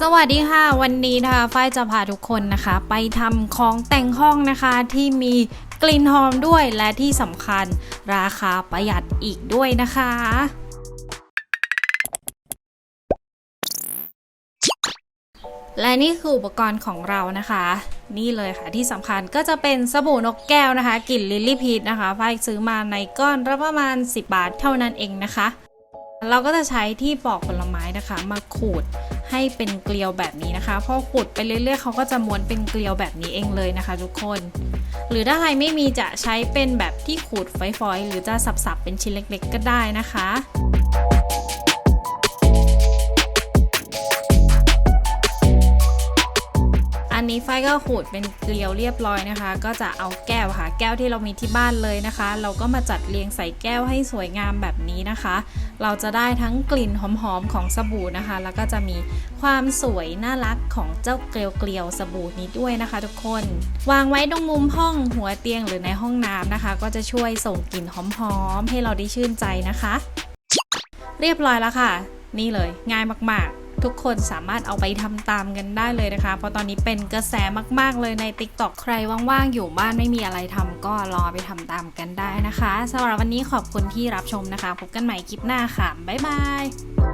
สวัสดีค่ะ วันนี้นะคะฝ้ายจะพาทุกคนนะคะ ไปทำของแต่งห้องนะคะที่มีกลิ่นหอมด้วยและที่สำคัญราคาประหยัดอีกด้วยนะคะ และนี่คืออุปกรณ์ของเรานะคะ นี่เลยค่ะที่สำคัญก็จะเป็นสบู่นกแก้วนะคะกลิ่นลิลลี่พีทนะคะฝ้ายซื้อมาในก้อนละประมาณ 10 บาทเท่านั้นเองนะคะ เราก็จะใช้ที่ปอกผลไม้นะคะ มาขูด ให้เป็นเกลียวแบบนี้นะคะ พอขุดไปเรื่อยๆเขาก็จะม้วนเป็นเกลียวแบบนี้เองเลยนะคะ ทุกคน หรือถ้าใครไม่มีจะใช้เป็นแบบที่ขูดฝอยๆ หรือจะสับๆเป็นชิ้นเล็ก ๆ ก็ได้นะคะ อันนี้ไฟก็ขูดเป็นเกลียวเรียบร้อยนะคะ ก็จะเอาแก้วค่ะ แก้วที่เรามีที่บ้านเลยนะคะ เราก็มาจัดเรียงใส่แก้วให้สวยงามแบบนี้นะคะ เราจะได้ทั้งกลิ่นหอมๆของสบู่นะคะ แล้วก็จะมีความสวยน่ารักของเจ้าเกลียวเกลียวๆสบู่นี้ด้วยนะคะ ทุกคน วางไว้ตรงมุมห้องหัวเตียงหรือในห้องน้ำนะคะ ก็จะช่วยส่งกลิ่นหอมๆให้เราได้ชื่นใจนะคะ เรียบร้อยแล้วค่ะ นี่เลยง่ายมากๆ ทุกคนสามารถเอาไปทำตามกันได้เลยนะคะ เพราะตอนนี้เป็นกระแสมาก ๆ เลยใน TikTok ใครว่างๆ อยู่บ้านไม่มีอะไรทำก็รอไปทำตามกันได้นะคะสำหรับวันนี้ขอบคุณที่รับชมนะคะ พบกันใหม่คลิปหน้าค่ะ บ๊ายบาย